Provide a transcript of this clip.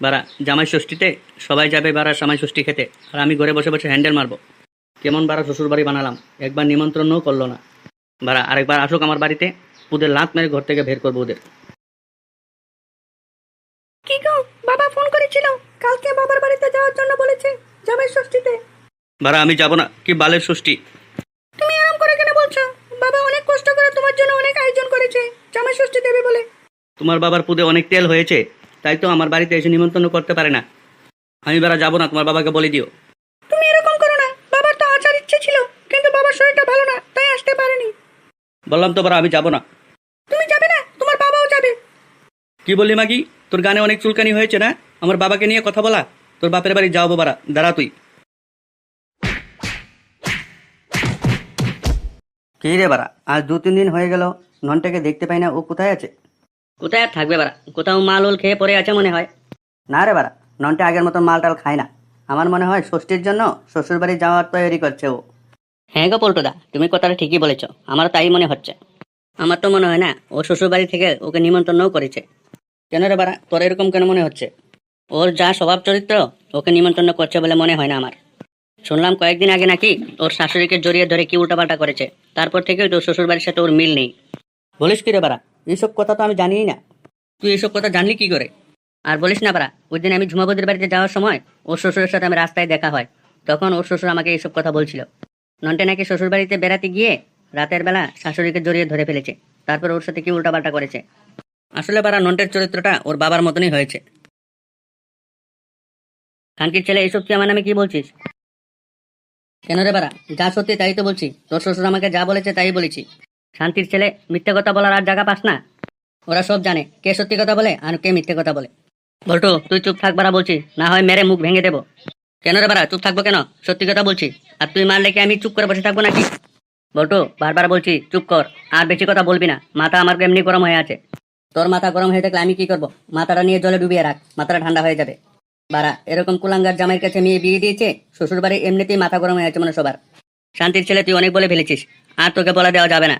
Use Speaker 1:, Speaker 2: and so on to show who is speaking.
Speaker 1: বারা জামাই ষষ্ঠীতে সবাই যাবে বারা জামাই ষষ্ঠী খেতে। আর আমি ঘরে বসে বসে হ্যান্ডেল মারবো। কেমন বারা শ্বশুর বাড়ি বানালাম? একবার নিমন্ত্রণও করল না। বারা আরেকবার আসুক আমার বাড়িতে ওদের লাত মেরে ঘর থেকে বের করব ওদের।
Speaker 2: কি গো বাবা ফোন করেছিল। কালকে বাবার বাড়িতে যাওয়ার জন্য বলেছে জামাই ষষ্ঠীতে।
Speaker 1: বারা আমি যাব না কি বালের ষষ্ঠী?
Speaker 2: তুমি আরাম করে কেন বলছো? বাবা অনেক কষ্ট করে তোমার জন্য অনেক আয়োজন করেছে জামাই ষষ্ঠী দেবে বলে।
Speaker 1: তোমার বাবার পুদে অনেক তেল হয়েছে তাই তো আমার বাড়িতে এসে নিমন্ত্রণ করতে পারে না। আমি বারা যাব না তোমার বাবাকে বলে দিও।
Speaker 2: তুমি এরকম করো না। বাবার তো আসার ইচ্ছে ছিল কিন্তু বাবার শরীরটা ভালো না তাই আসতে পারেনি।
Speaker 1: বললাম তো বারা আমি যাব না।
Speaker 2: তুমি যাবে না তোমার বাবাও যাবে।
Speaker 1: কি বললি মাগি তোর গানে অনেক চুলকানি হয়েছে না? আমার বাবাকে নিয়ে কথা বলা। তোর বাপের বাড়ি যাও বাবারা দাঁড়া তুই। কি রে বারা আজ দু তিন দিন হয়ে গেল ননটাকে দেখতে পাই না ও কোথায় আছে?
Speaker 3: কোথায় আর থাকবে বারা কোথাও মাল উল খেয়ে পড়ে আছে মনে হয়।
Speaker 1: না রে বারা ননটা আগের মতো মাল টাল খায় না। আমার মনে হয় ষষ্ঠীর জন্য শ্বশুর বাড়ি যাওয়ার তৈরি করছে ও।
Speaker 3: হ্যাঁ গো পল্টুদা তুমি কথাটা ঠিকই বলেছ। আমার তাই মনে হচ্ছে। আমার তো মনে হয় না ও শ্বশুর বাড়ি থেকে ওকে নিমন্ত্রণও করেছে।
Speaker 1: কেন রে বারা তোর এরকম কেন মনে হচ্ছে?
Speaker 3: ওর যা স্বভাব চরিত্র ওকে নিমন্ত্রণ করছে বলে মনে হয় না আমার। শুনলাম কয়েকদিন আগে নাকি ওর শাশুড়িকে জড়িয়ে ধরে কি উল্টাপাল্টা করেছে। তারপর থেকে তো শ্বশুর বাড়ির সাথে ওর মিল নেই।
Speaker 1: বলিস কি রে বারা এইসব কথা তো আমি জানিই না। তুই এইসব কথা জানলি কি করে?
Speaker 3: আর বলিস না পারা ওই দিন আমি ঝুমাবুদের বাড়িতে যাওয়ার সময় ওর শ্বশুরের সাথে আমি রাস্তায় দেখা হয়। তখন ওর শ্বশুর আমাকে এইসব কথা বলছিল। নন্টে নাকি শ্বশুর বাড়িতে বেড়াতে গিয়ে রাতের বেলা শাশুড়িকে জড়িয়ে ধরে ফেলেছে। তারপর ওর সাথে কি উল্টাপাল্টা করেছে?
Speaker 1: আসলে বারা নন্টের চরিত্রটা ওর বাবার মতনই হয়েছে।
Speaker 3: খানকির ছেলে, এইসব তুই আমার নামে কি বলছিস? কেন রে বারা যা সত্যি তাই তো বলছি। তোর শ্বশুর আমাকে যা বলেছে তাই বলেছি। শান্তির ছেলে মিথ্যে কথা বলার আর জায়গা পাস না। ওরা সব জানে কে সত্যি কথা বলে আর কে মিথ্যে কথা বলে। বল্টু, তুই চুপ থাক বারা বলছি, না হয় মেরে মুখ ভেঙে দেবো। কেন রে বারা চুপ থাকব কেন? সত্যি কথা বলছি। আর তুই মারলে কি আমি চুপ করে বসে থাকব নাকি? বল্টু, বারবার বলছি, চুপ কর, আর বেশি কথা বলবি না। মাথা আমার এমনি গরম হয়ে আছে। তোর মাথা গরম হয়ে থাকলে আমি কি করব? মাথাটা নিয়ে জলে ডুবিয়ে রাখ, মাথাটা ঠান্ডা হয়ে যাবে। বারা এরকম কুলাঙ্গার জামাইয়ের কাছে মেয়ে বিয়ে দিয়েছে শ্বশুর বাড়ি এমনিতেই মাথা গরম হয়ে আছে মানে সবার। শান্তির ছেলে তুই অনেক বলে ফেলেছিস আর তোকে বলা দেওয়া যাবে না।